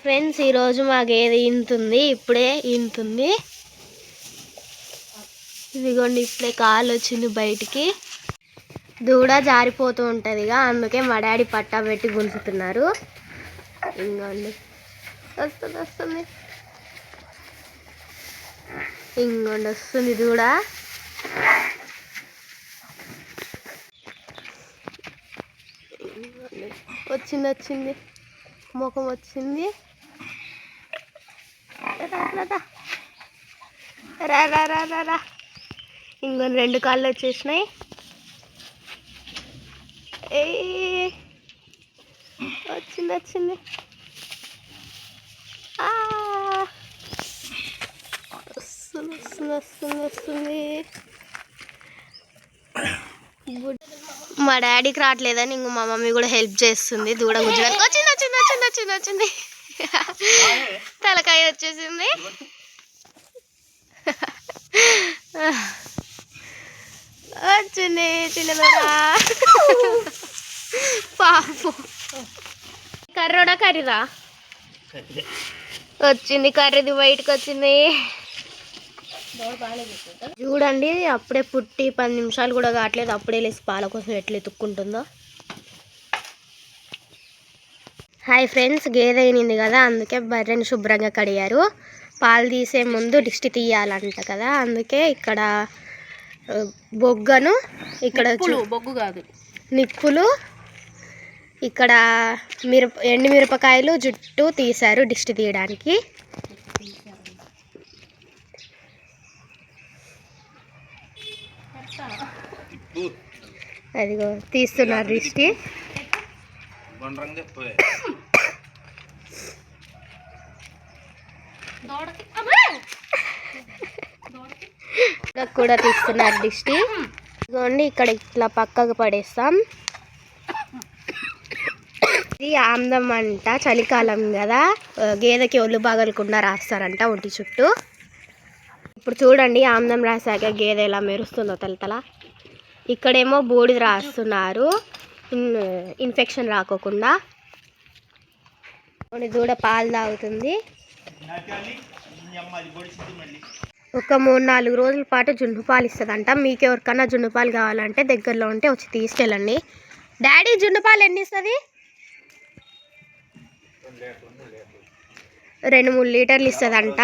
Friends ఈరోజు మా గేదె ఇంతుంది? ఇప్పుడే ఇంతుంది. ఇదిగోండి ఇప్పుడే కాలు వచ్చింది బయటికి. దూడ జారిపోతూ ఉంటుందిగా అందుకే మా డాడీ పట్టా పెట్టి గుంజుతున్నారు. ఇంకోండి వస్తుంది వస్తుంది. ఇంకోండి వస్తుంది దూడ. వచ్చింది వచ్చింది. ముఖం వచ్చింది. రా, రా, రా. రా రా రా రా ఇంకొని రెండు కాళ్ళు వచ్చేసినాయి ఏ వచ్చింది వచ్చింది ఆ. వస్తుంది వస్తుంది వస్తుంది వస్తుంది మా డాడీకి రావట్లేదని ఇంక మా మమ్మీ కూడా హెల్ప్ చేస్తుంది దూడ గుజ్జు వచ్చింది వచ్చింది వచ్చింది వచ్చింది వచ్చింది తలకాయ వచ్చేసింది. వచ్చింది చిన్న దూడ పాపు. కర్రోడా కర్రీరా వచ్చింది కర్రీది బయటకు వచ్చింది. చూడండి అప్పుడే పుట్టి పది నిమిషాలు కూడా కావట్లేదు. అప్పుడే లేసి పాల కోసం ఎట్లా ఎత్తుక్కుంటుందో. హాయ్ ఫ్రెండ్స్ గేదె అయినింది కదా అందుకే బర్రెని శుభ్రంగా కడిగారు. పాలు తీసే ముందు దిష్టి తీయాలంట కదా అందుకే ఇక్కడ బొగ్గను ఇక్కడ బొగ్గు కాదు. నిప్పులు ఇక్కడ మిరప ఎండు మిరపకాయలు జుట్టు తీశారు దిష్టి తీయడానికి. అదిగో తీస్తున్నారు దిష్టి. కూడా తీస్తున్నారు దిష్టి. ఇదిగోండి ఇక్కడ ఇట్లా పక్కకు పడేస్తాం. ఇది ఆమ్దం అంట చలికాలం కదా. గేదెకి ఒళ్ళు బాగలకుండా రాస్తారంట ఒంటి చుట్టూ. ఇప్పుడు చూడండి ఆమ్దం రాసాక గేదె ఎలా మెరుస్తుందో తలతల. ఇక్కడేమో బూడిద రాస్తున్నారు. ఇన్ఫెక్షన్ రాకోకుండా. దూడ పాలు తాగుతుంది. ఒక మూడు నాలుగు రోజుల పాటు జున్ను పాలు ఇస్తుందంట. మీకు ఎవరికన్నా జున్ను పాలు కావాలంటే దగ్గరలో ఉంటే వచ్చి తీసుకెళ్ళండి. డాడీ జున్ను పాలు ఎన్ని ఇస్తుంది? రెండు మూడు లీటర్లు ఇస్తుందంట.